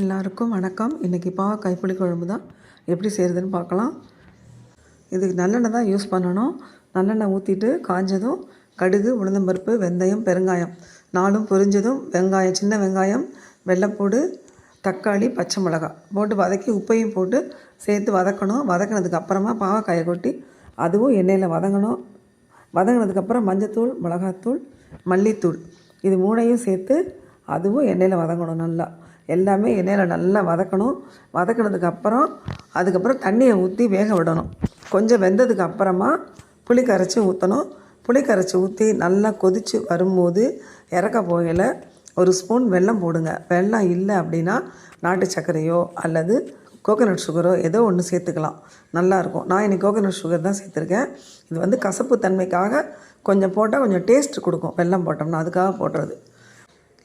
எல்லாருக்கும் வணக்கம். இன்றைக்கி பாவக்காய் புளி குழம்பு தான். எப்படி செய்கிறதுன்னு பார்க்கலாம். இதுக்கு நல்லெண்ணெய் தான் யூஸ் பண்ணணும். நல்லெண்ணெய் ஊற்றிட்டு காஞ்சதும் கடுகு உளுந்தம்பருப்பு வெந்தயம் பெருங்காயம். நாலும் பொரிஞ்சதும் வெங்காயம் சின்ன வெங்காயம் வெள்ளைப்பூடு தக்காளி பச்சை மிளகாய். போட்டு வதக்கி உப்பையும் போட்டு சேர்த்து வதக்கணும். வதக்கினதுக்கு அப்புறமா பாவக்காயை கொட்டி அதுவும் எண்ணெயில் வதங்கணும். வதங்கினதுக்கப்புறம் மஞ்சத்தூள் மிளகாத்தூள் மல்லித்தூள். இது மூணையும் சேர்த்து அதுவும் எண்ணெயில் வதங்கணும் நல்லா. எல்லாமே எண்ணெயில் நல்லா வதக்கணும். வதக்கினதுக்கப்புறம் அதுக்கப்புறம் தண்ணியை ஊற்றி வேக விடணும். கொஞ்சம் வெந்ததுக்கு அப்புறமா புளி கரைச்சி ஊற்றணும் புளி கரைச்சி ஊற்றி நல்லா கொதித்து வரும்போது இறக்க போகையில் ஒரு ஸ்பூன் வெல்லம் போடுங்க. வெல்லம் இல்லை அப்படின்னா நாட்டு சர்க்கரையோ அல்லது கோகோனட் சுகரோ ஏதோ ஒன்று சேர்த்துக்கலாம். நல்லாயிருக்கும் நான் இன்னைக்கு கோகோனட் சுகர் தான் சேர்த்துருக்கேன். இது வந்து கசப்பு தன்மைக்காக கொஞ்சம் போட்டால் கொஞ்சம் டேஸ்ட் கொடுக்கும். வெல்லம் போட்டோம்னா அதுக்காக போடுறது.